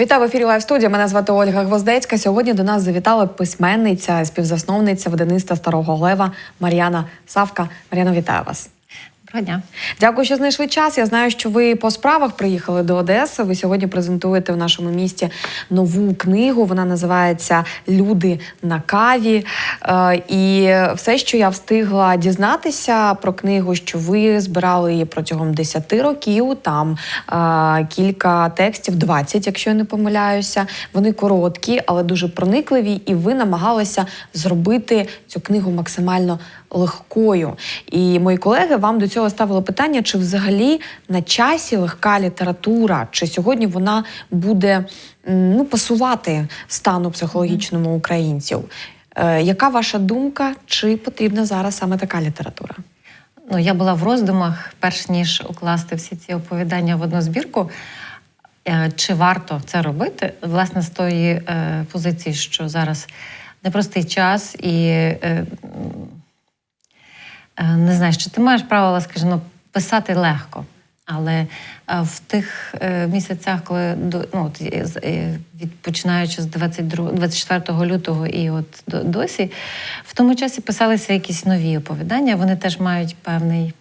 Вітаю в ефірі Лайв студія. Мене звати Ольга Гвоздецька. Сьогодні до нас завітала письменниця, співзасновниця водениста Старого Лева Мар'яна Савка. Мар'яна, вітаю вас. Доброго дня. Дякую, що знайшли час. Я знаю, що ви по справах приїхали до Одеси. Ви сьогодні презентуєте в нашому місті нову книгу. Вона називається Люди на каві. Е, І все, що я встигла дізнатися про книгу, що ви збирали її протягом 10 років. Там е, кілька текстів, 20, якщо я не помиляюся. Вони короткі, але дуже проникливі, і ви намагалися зробити цю книгу максимально легкою. І мої колеги вам до цього ставили питання, чи взагалі на часі легка література, чи сьогодні вона буде ну, пасувати стану психологічному українців. Е, яка ваша думка, чи потрібна зараз саме така література? Ну, я була в роздумах, перш ніж укласти всі ці оповідання в одну збірку. Е, Чи варто це робити? Власне, з тої е, позиції, що зараз непростий час, і е, не знаю, що ти маєш право, скажімо, писати легко. Але е, в тих е, місяцях, коли ну, е, е, від, починаючи з 22, 24 лютого і от досі, в тому часі писалися якісь нові оповідання. Вони теж мають певний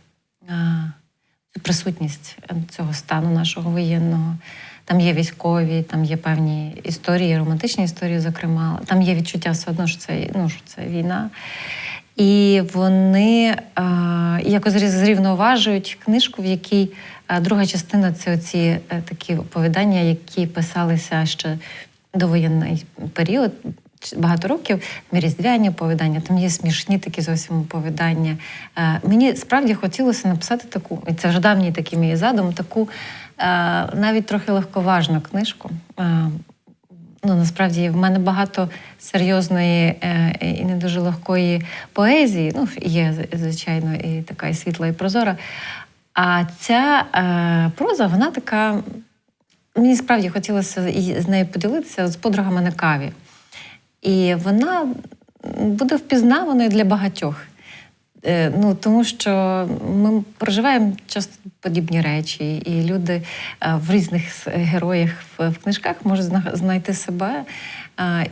присутність е, цього стану нашого воєнного. Там є військові, там є певні історії, романтичні історії, зокрема. Там є відчуття все одно, що це, ну, що це війна. І вони е, якось зрівноважують книжку, в якій е, друга частина це оці е, такі оповідання, які писалися ще довоєнний період. Багато років різдвяні оповідання, там є смішні такі зовсім оповідання. Е, мені справді хотілося написати таку, і це вже давній такий мій задум, таку е, навіть трохи легковажну книжку. Е, Ну, насправді в мене багато серйозної е, і не дуже легкої поезії. Ну, є, звичайно, і така і світла, і прозора. А ця е, проза, вона така. Мені справді хотілося з нею поділитися з подругами на каві. І вона буде впізнаваною для багатьох. Е, Ну, тому що ми проживаємо часто подібні речі, і люди е, в різних героях в, книжках можуть знайти себе,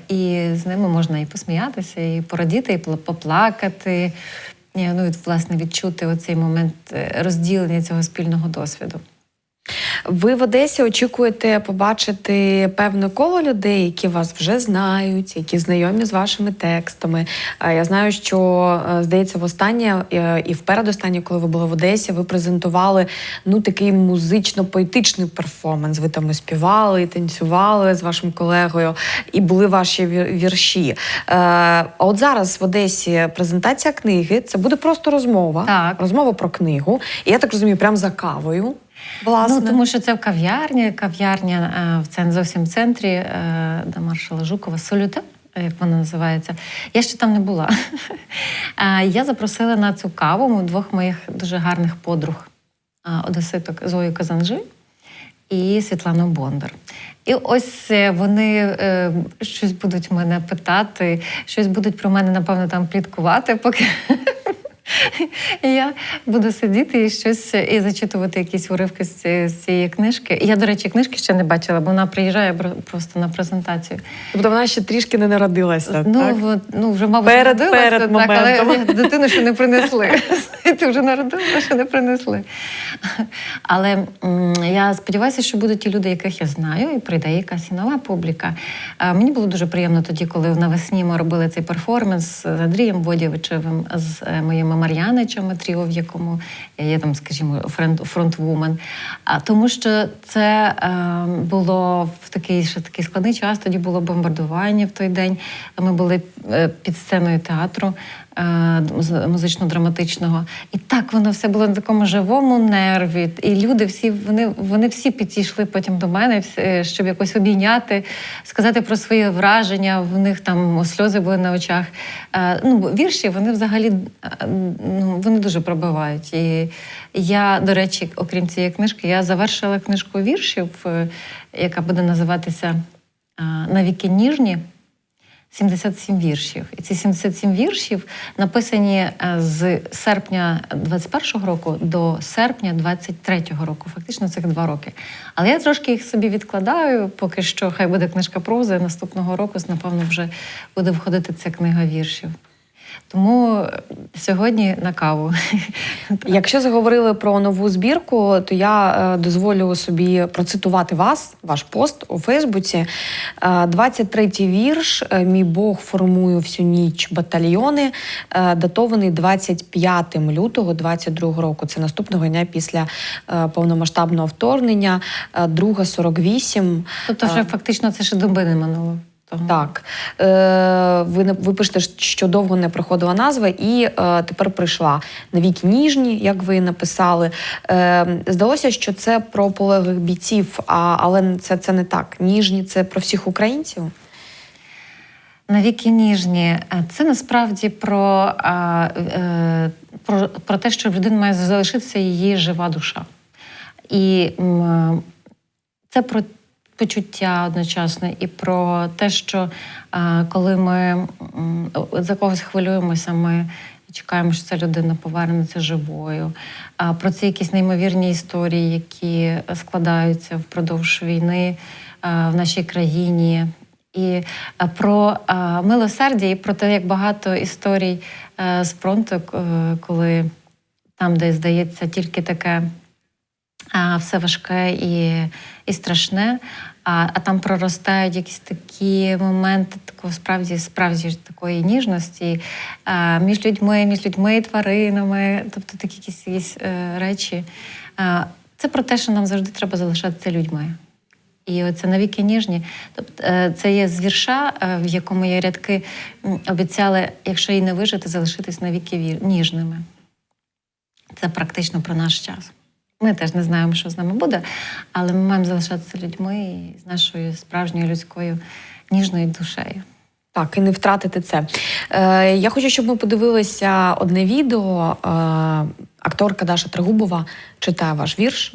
і з ними можна і посміятися, і порадіти, і поплакати. Е, Ну, і, власне, відчути оцей момент розділення цього спільного досвіду. Ви в Одесі очікуєте побачити певне коло людей, які вас вже знають, які знайомі з вашими текстами. Е, Я знаю, що е, здається, востаннє е, і впередостаннє, коли ви були в Одесі, ви презентували ну такий музично-поетичний перформанс. Ви там і співали, і танцювали з вашим колегою, і були ваші вірші. А от зараз в Одесі презентація книги це буде просто розмова. Так. Розмова про книгу. І я так розумію, прям за кавою. Власне. Ну, тому що це в кав'ярні, кав'ярня е, в цен, зовсім центрі е, до маршала Жукова, Солюте, як вона називається. Я ще там не була. Е, Я запросила на цю каву двох моїх дуже гарних подруг е, одеситок Зою Казанжи і Світлану Бондар. І ось е, вони е, щось будуть мене питати, щось будуть про мене, напевно, там пліткувати, поки. І я буду сидіти і щось і зачитувати якісь уривки з цієї, книжки. Я, до речі, книжки ще не бачила, бо вона приїжджає просто на презентацію. Тобто вона ще трішки не народилася. Ну, так? от, ну вже, мабуть, Перед- народилася, перед так, але дитину ще не принесли. Ти вже народила, ще не принесли. Але я сподіваюся, що будуть ті люди, яких я знаю, і прийде якась і нова публіка. Мені було дуже приємно тоді, коли навесні ми робили цей перформанс з Андрієм Водєвичевим, з е, моїм Мар'яничем Тріо, в якому я є там, скажімо, фронт, фронтвумен. А тому що це е, було в такий ще такий складний час. Тоді було бомбардування в той день. Ми були е, під сценою театру музично-драматичного. І так воно все було на такому живому нерві. І люди всі вони, вони всі підійшли потім до мене, щоб якось обійняти, сказати про свої враження. В них там сльози були на очах. Е, Ну, вірші вони взагалі е, ну, вони дуже пробивають. І я, до речі, окрім цієї книжки, я завершила книжку віршів, е, яка буде називатися е, Навіки ніжні 77 віршів. І ці 77 віршів написані е, з серпня 21-го року до серпня 23-го року. Фактично цих два роки. Але я трошки їх собі відкладаю, поки що хай буде книжка прози. Наступного року, напевно, вже буде входити ця книга віршів. Тому е, сьогодні на каву. Якщо заговорили про нову збірку, то я е, дозволю собі процитувати вас, ваш пост у Фейсбуці. Е, 23-й вірш е, Мій Бог формує всю ніч батальйони, е, датований 25 лютого 22 року. Це наступного дня після е, повномасштабного вторгнення. Е, Друга 48. Тобто, вже фактично це ще доби не минуло. Того. Так, е, ви не ви пишете, що довго не проходила назва, і е, тепер прийшла навіки ніжні, як ви написали. Е, здалося, що це про полеглих бійців, а, але це, це не так. Ніжні це про всіх українців. Навіки ніжні. Е, Це насправді про, е, про, про те, що в людини має залишитися її жива душа. І м, це про почуття одночасно, і про те, що коли ми за когось хвилюємося, ми чекаємо, що ця людина повернеться живою. А, про ці якісь неймовірні історії, які складаються впродовж війни в нашій країні. І про милосердя, і про те, як багато історій з фронту, е, коли там, де здається, тільки таке все важке і, і страшне, а, а там проростають якісь такі моменти такого справді, справді такої ніжності між людьми, між людьми і тваринами, тобто такі якісь, якісь е, речі. Це про те, що нам завжди треба залишатися людьми. І оце навіки ніжні. Тобто е, це є з вірша, е, в якому є рядки обіцяли, якщо їй не вижити, залишитись навіки ніжними. Це практично про наш час. Ми теж не знаємо, що з нами буде, але ми маємо залишатися людьми і з нашою справжньою людською ніжною душею. Так, і не втратити це. Е, я хочу, щоб ми подивилися одне відео. Е, акторка Даша Трегубова читає ваш вірш.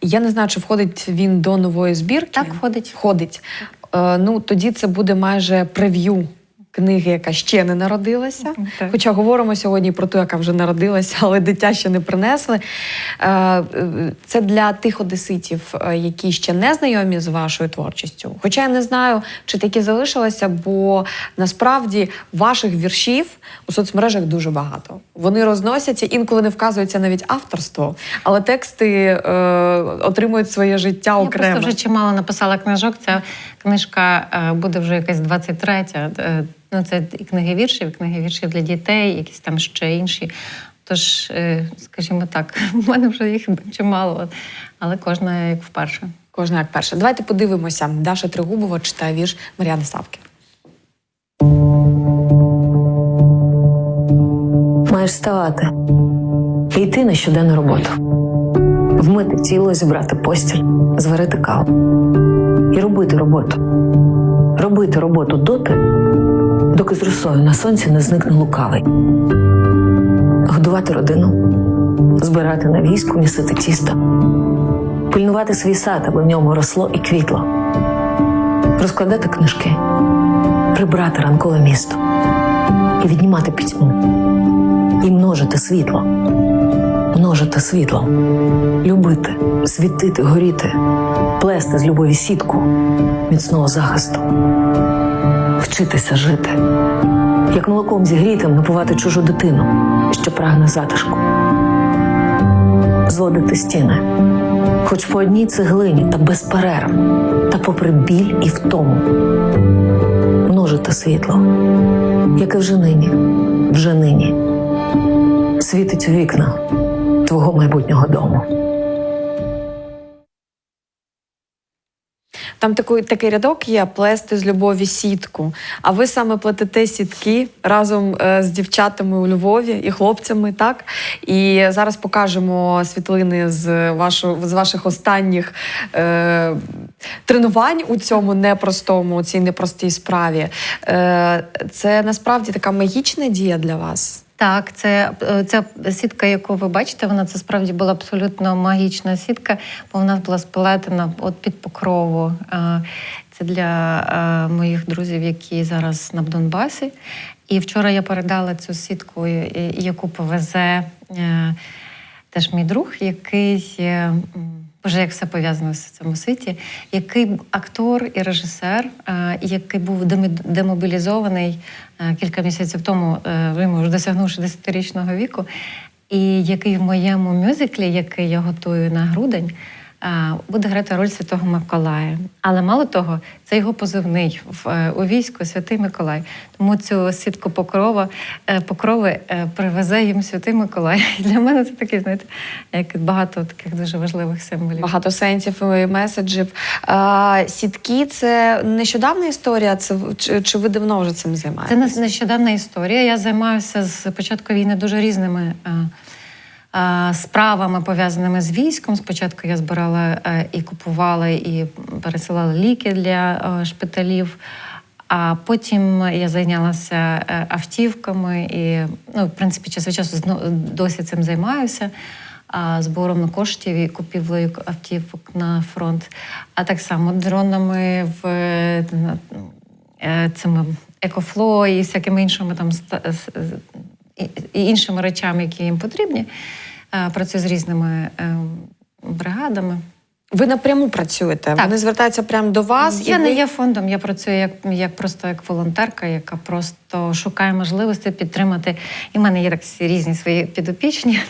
Я не знаю, чи входить він до нової збірки. Так, входить. Входить. Е, ну, тоді це буде майже прев'ю книги, яка ще не народилася. Так. Хоча говоримо сьогодні про ту, яка вже народилася, але дитя ще не принесли. Е, Це для тих одеситів, е, які ще не знайомі з вашою творчістю. Хоча я не знаю, чи такі залишилися, бо насправді ваших віршів у соцмережах дуже багато. Вони розносяться, інколи не вказується навіть авторство, але тексти е, отримують своє життя Я окремо. просто вже чимало написала книжок. Ця книжка е, буде вже якась 23-я. Ну, це і книги віршів, і книги віршів для дітей, якісь там ще інші. Тож, е, скажімо так, в мене вже їх чимало, але кожна як вперше. Кожна як перша. Давайте подивимося. Даша Тригубова читає вірш Мар'яни Савки. Маєш вставати і йти на щоденну роботу, вмити тіло, зібрати постіль, зварити каву і робити роботу. Робити роботу доти, доки з росою на сонці не зникне лукавий. Годувати родину, збирати на війську, місити тісто, пильнувати свій сад, аби в ньому росло і квітло, розкладати книжки, прибрати ранкове місто. І віднімати пітьму. І множити світло, множити світло, любити, світити, горіти, плести з любові сітку міцного захисту, вчитися жити, як молоком зігрітим напувати чужу дитину, що прагне затишку, зводити стіни, хоч по одній цеглині та без перерв, та попри біль і втому, множити світло, яке вже нині, вже нині світить у вікна твого майбутнього дому. Там такий, такий рядок є плести з любові сітку. А ви саме плетете сітки разом е, з дівчатами у Львові і хлопцями, так? І зараз покажемо світлини з, вашу, з ваших останніх е, тренувань у цьому непростому, у цій непростій справі. Е, це насправді така магічна дія для вас. Так, це е, ця сітка, яку ви бачите, вона це справді була абсолютно магічна сітка, бо вона була сплетена от під покрову. Е, Це для е, моїх друзів, які зараз на Донбасі. І вчора я передала цю сітку, і- яку повезе е, теж мій друг, який. Е, Боже, як все пов'язано з цьому світі, який актор і режисер, е, який був демобілізований е, кілька місяців тому, вимож йому вже досягнув 60-річного віку, і який в моєму мюзиклі, який я готую на грудень, е, буде грати роль Святого Миколая. Але мало того, це його позивний в е, у війську Святий Миколай. Тому цю сітку покрова е, покрови е, привезе їм Святий Миколай. І для мене це такий, знаєте, як багато таких дуже важливих символів. Багато сенсів і меседжів. А, сітки це нещодавна історія. Це чи, чи ви давно вже цим Це займаєтесь? не- нещодавна історія. Я займаюся з початку війни дуже різними справами, пов'язаними з військом. Спочатку я збирала е, і купувала, і пересилала ліки для е, шпиталів. А потім я зайнялася е, автівками і, ну, в принципі, час від часу досі цим займаюся. Збором коштів і купівлею автівок на фронт, а так само дронами в цими екофло і всякими іншими там і- іншими речами, які їм потрібні. Е, Працюю з різними е, бригадами. Ви напряму працюєте. Так. Вони звертаються прямо до вас. я і не ви... є фондом, я працюю як, як просто як волонтерка, яка просто шукає можливості підтримати. І в мене є так всі різні свої підопічні,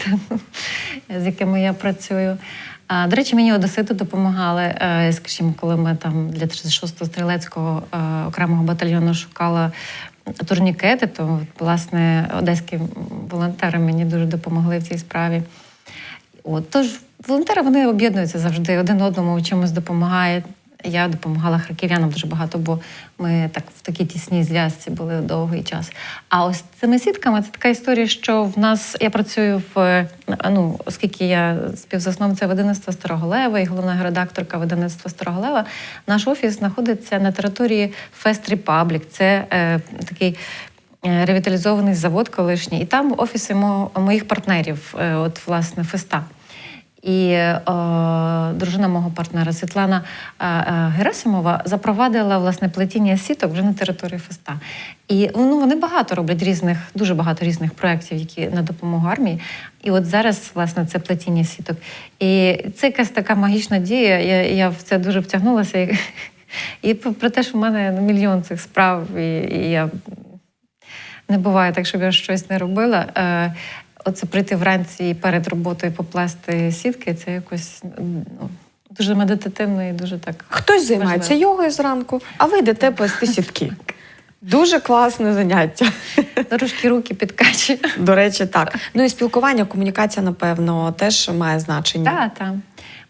з якими я працюю. А, До речі, мені одесити допомагали, е, скажімо, коли ми там для 36-го стрілецького окремого батальйону шукала турнікети, то власне одеські волонтери мені дуже допомогли в цій справі. От, тож волонтери вони об'єднуються завжди, один одному в чомусь допомагає. Я допомагала харків'янам дуже багато, бо ми так в такій тісній зв'язці були довгий час. А ось цими сітками це така історія, що в нас я працюю в ну, оскільки я співзасновниця видавництва Старого Лева і головна редакторка видавництва Старого Лева, наш офіс знаходиться на території Фест Republic. Це е, такий е, ревіталізований завод колишній, і там офіси мо- моїх партнерів, е, от власне феста. І е, дружина мого партнера Світлана е, е, Герасимова запровадила власне плетіння сіток вже на території феста. І ну, вони багато роблять різних, дуже багато різних проєктів, які на допомогу армії. І от зараз, власне, це плетіння сіток. І це якась така магічна дія. Я, я в це дуже втягнулася. І, і про те, що в мене ну, мільйон цих справ, і, і я не буває так, щоб я щось не робила. Оце прийти вранці і перед роботою поплести сітки, це якось ну, дуже медитативно і дуже так. Хтось займається важливо. йогою зранку, а ви йдете плести сітки. Дуже класне заняття. Трошки руки підкачує. До речі, так. Ну і спілкування, комунікація, напевно, теж має значення. Так, так.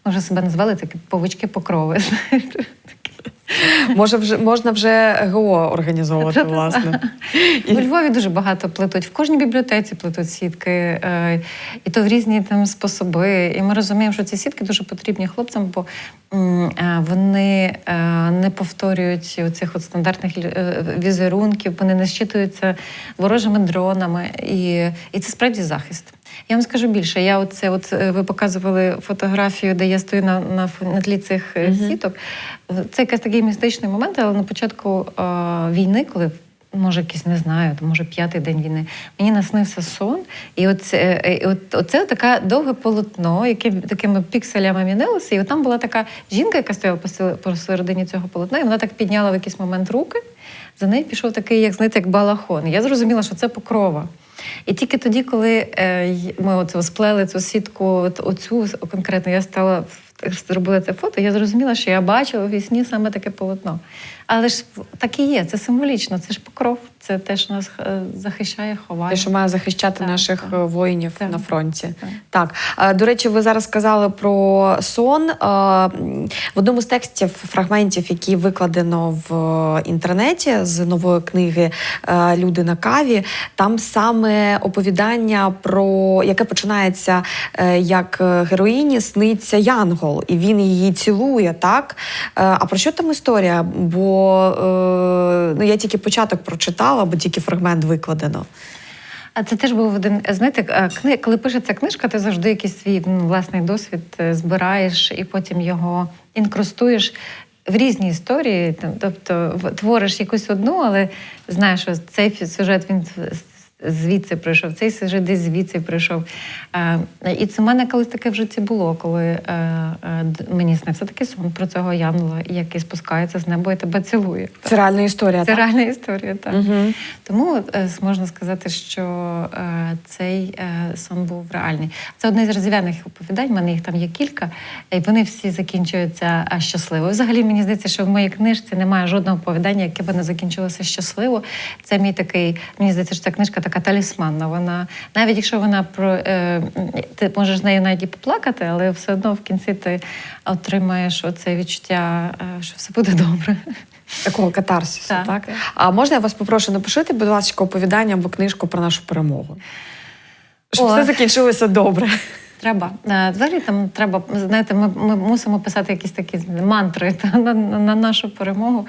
Ми вже себе назвали такі повички покрови. Може, вже можна вже ГО організовувати, власне. І- У Львові дуже багато плетуть. В кожній бібліотеці плетуть сітки, е, і то в різні там способи. І ми розуміємо, що ці сітки дуже потрібні хлопцям, бо е, вони е, не повторюють оцих от стандартних візерунків, вони не щитуються ворожими дронами. І, і це справді захист. Я вам скажу більше. Я оце, от е, ви показували фотографію, де я стою на, на, на тлі цих е, сіток. Це якийсь такий містичний момент, але на початку е, війни, коли може якийсь не знаю, може п'ятий день війни. Мені наснився сон, і оце, і от, оце таке довге полотно, яке такими пікселями мінилося. І от там була така жінка, яка стояла посер- посередині цього полотна, і вона так підняла в якийсь момент руки. За нею пішов такий, як знаєте, як балахон. Я зрозуміла, що це покрова. І тільки тоді, коли е, ми оце сплели цю сітку, от, оцю конкретно, я стала в- зробила це фото, я зрозуміла, що я бачила у вісні саме таке полотно. Але ж так і є, це символічно, це ж покров, це те, що нас е, захищає, ховає. Те, що має захищати Так, наших так. е, воїнів Так. на фронті. Так. Так. Е, До речі, ви зараз сказали про сон. В одному з текстів, фрагментів, які викладено в інтернеті з нової книги Люди на каві, там саме оповідання про яке починається як героїні сниться Янгол, і він її цілує, так? А про що там історія? Бо е, ну, я тільки початок прочитала, бо тільки фрагмент викладено. А це теж був один, знаєте, е, кни, коли пишеться книжка, ти завжди якийсь свій м, власний досвід е, збираєш і потім його інкрустуєш в різні історії. Тобто твориш якусь одну, але знаєш, що цей сюжет він звідси прийшов, цей сюжет десь звідси прийшов. Е, І це в мене колись таке в житті було, коли е, е, мені снився такий сон про цього янгола, який спускається з неба і тебе цілує. Це реальна історія. Це так? реальна історія, так. Угу. Тому можна сказати, що цей сон був реальний. Це одне з розв'яних оповідань. в мене їх там є кілька, і вони всі закінчуються щасливо. Взагалі, мені здається, що в моїй книжці немає жодного оповідання, яке б не закінчилося щасливо. Це мій такий, мені здається, що ця книжка така талісманна. Вона навіть якщо вона про е, ти можеш з нею навіть і поплакати, але все одно в кінці ти отримаєш оце відчуття, е, що все буде добре. Такого катарсісу, так. Так. А можна я вас попрошу напишити, будь ласка, оповідання або книжку про нашу перемогу? Щоб О. все закінчилося добре. Треба. Е, Взагалі там треба, знаєте, ми, ми мусимо писати якісь такі мантри та, на, на, на нашу перемогу,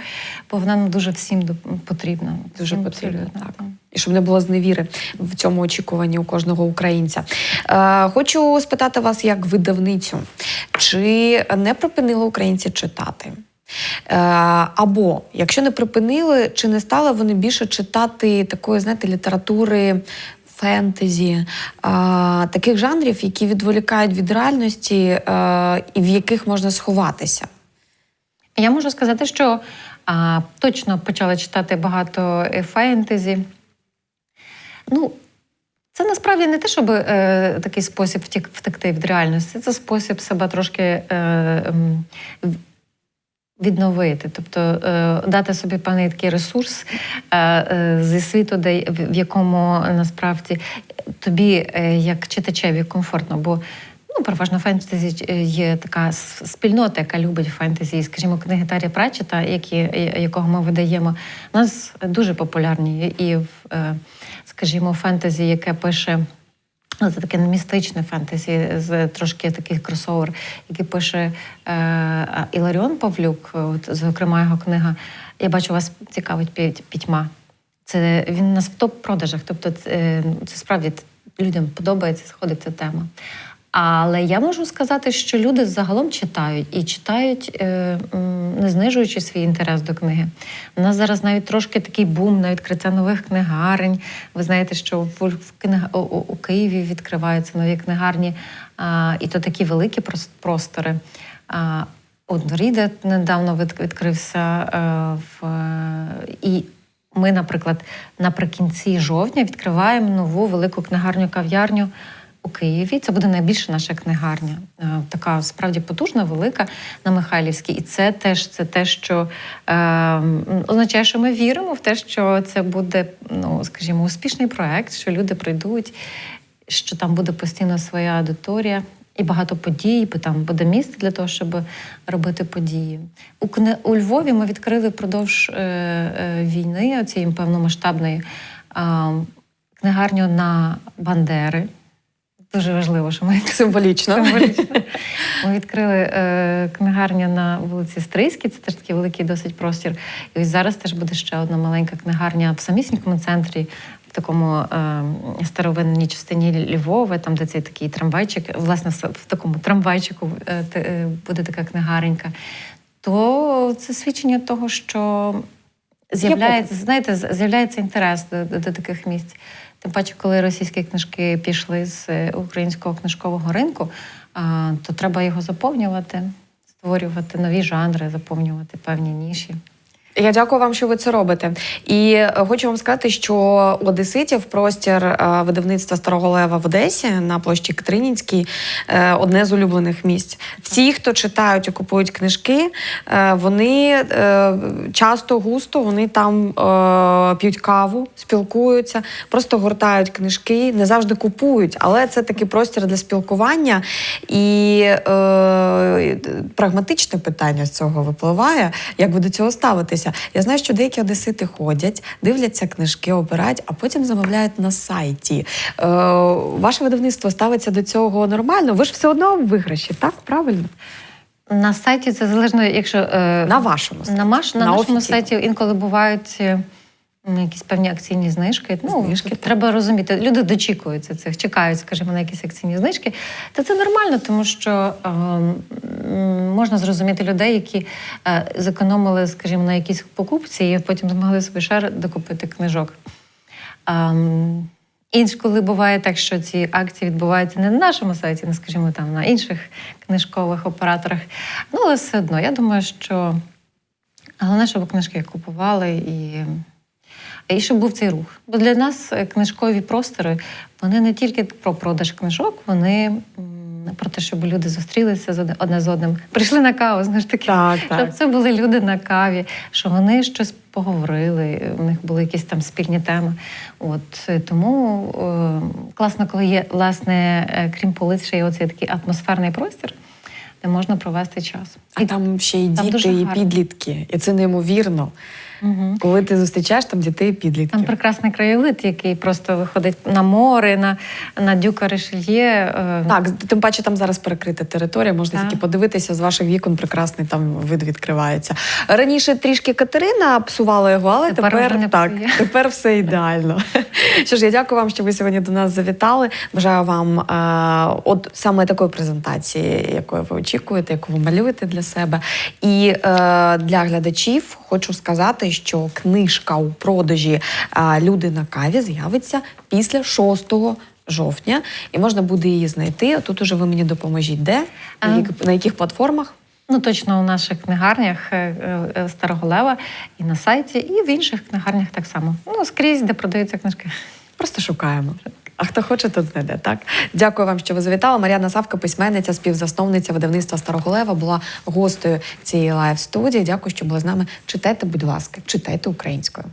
бо вона нам дуже всім потрібна. Дуже Всім потрібно, абсолютно, так. І щоб не було зневіри в цьому очікуванні у кожного українця. Е, хочу спитати вас як видавницю, чи не припинили українці читати? Е, або якщо не припинили, чи не стали вони більше читати такої, знаєте, літератури фентезі, таких жанрів, які відволікають від реальності е, і в яких можна сховатися? Я можу сказати, що а, точно почала читати багато е, фентезі. Ну, це насправді не те, щоб е, такий спосіб втік, втекти від реальності, це спосіб себе трошки е, відновити, тобто е, дати собі певний такий ресурс е, е, зі світу, де, в, якому насправді тобі, як читачеві, комфортно. Бо Ну, переважно фентезі є така спільнота, яка любить фентезі. Скажімо, книги Тарі Пратчета, які, якого ми видаємо, у нас дуже популярні. І в, скажімо, фентезі, яке пише. Ну, Це таке містичне фентезі, з трошки такий кросовер, який пише е, Іларіон Павлюк, от, зокрема його книга. Я бачу, вас цікавить пітьма. Це він у нас в топ-продажах. Тобто, це, це справді людям подобається, сходить ця тема. Але я можу сказати, що люди загалом читають і читають, е, не знижуючи свій інтерес до книги. У нас зараз навіть трошки такий бум на відкриття нових книгарень. Ви знаєте, що в, у, Києві відкриваються нові книгарні, а, і то такі великі простори. А, От Ріде недавно від- відкрився е, в і. Ми, наприклад, наприкінці жовтня відкриваємо нову велику книгарню кав'ярню у Києві. Це буде найбільша наша книгарня, Е, така справді потужна, велика на Михайлівській. І це теж це те, що е, означає, що ми віримо в те, що це буде, ну скажімо, успішний проект, що люди прийдуть, що там буде постійно своя аудиторія. І багато подій, бо там буде місце для того, щоб робити події. У, у Львові ми відкрили впродовж е, е, війни, цієї повномасштабної, е, книгарню на Бандери. Дуже важливо, що ми Символічно. Символічно. Ми відкрили е, книгарню на вулиці Стрийській, це теж такий великий досить простір. І ось зараз теж буде ще одна маленька книгарня в самісінькому центрі, в такому е, старовинній частині Львова, там, де цей такий трамвайчик, власне, в такому трамвайчику е, е, буде така книгаренька. То це свідчення того, що з'являється, знаєте, з'являється інтерес до, до, до таких місць. Тим паче, коли російські книжки пішли з е, українського книжкового ринку, то треба його заповнювати, створювати нові жанри, заповнювати певні ніші. Я дякую вам, що ви це робите. І е, хочу вам сказати, що Одеситів простір е, видавництва Старого Лева в Одесі на площі Катеринінській е, одне з улюблених місць. Всі, хто читають і купують книжки, вони часто густо вони там п'ють каву, спілкуються, просто гортають книжки, не завжди купують, але це такий простір для спілкування. І прагматичне питання з цього випливає, як ви до цього ставитеся. Я знаю, що деякі одесити ходять, дивляться книжки, обирають, а потім замовляють на сайті. Е, ваше видавництво ставиться до цього нормально. Ви ж все одно в виграші, так? Правильно? На сайті це залежно, якщо е, На вашому сайті. на, маш, на, На нашому офіційно. сайті інколи бувають. Е, м, якісь певні акційні знижки. Ну, Знижки, треба розуміти, люди дочікуються цих, чекають, скажімо, на якісь акційні знижки. Та це нормально, тому що е, можна зрозуміти людей, які е, зекономили, скажімо, на якійсь покупці, і потім змогли собі ще докупити книжок. Ем, Інш, коли буває так, що ці акції відбуваються не на нашому сайті, не скажімо там на інших книжкових операторах. Ну, але все одно, я думаю, що головне, щоб книжки купували і, і щоб був цей рух. Бо для нас е, книжкові простори вони не тільки про продаж книжок, вони про те, щоб люди зустрілися одне- з одним, прийшли на каву, ж таки. Так, Щоб це були люди на каві, що вони щось поговорили, у них були якісь там спільні теми. От е, тому е, класно, коли є, власне, е, крім полиць, ще є оцей такий атмосферний простір, де можна провести час. А там ще й Там діти, і гарно. підлітки. І це неймовірно. Угу. Коли ти зустрічаєш там дітей підлітків. Там прекрасний краєвид, який просто виходить на море, на, на дюка Ришельє. е, Так, тим паче там зараз перекрита територія, можна Так. тільки подивитися з ваших вікон, прекрасний там вид відкривається. Раніше трішки Катерина псувала його, але Тепер тепер, не так, псує. тепер все ідеально. Що ж, я дякую вам, що ви сьогодні до нас завітали. Бажаю вам е, от саме такої презентації, якої ви очікуєте, яку ви малюєте для себе. І е, для глядачів хочу сказати, що книжка у продажі Люди на каві з'явиться після 6 жовтня, і можна буде її знайти. Тут уже ви мені допоможіть, де на яких- платформах. Ну, точно у наших книгарнях е, е, Старого Лева і на сайті, і в інших книгарнях так само. Ну, скрізь, де продаються книжки. Просто шукаємо. А хто хоче, тот знайде. Так дякую вам, що ви завітали. Мар'яна Савка, письменниця, співзасновниця видавництва Старого Лева, була гостею цієї лайв студії. Дякую, що були з нами. Читайте, будь ласка, читайте українською.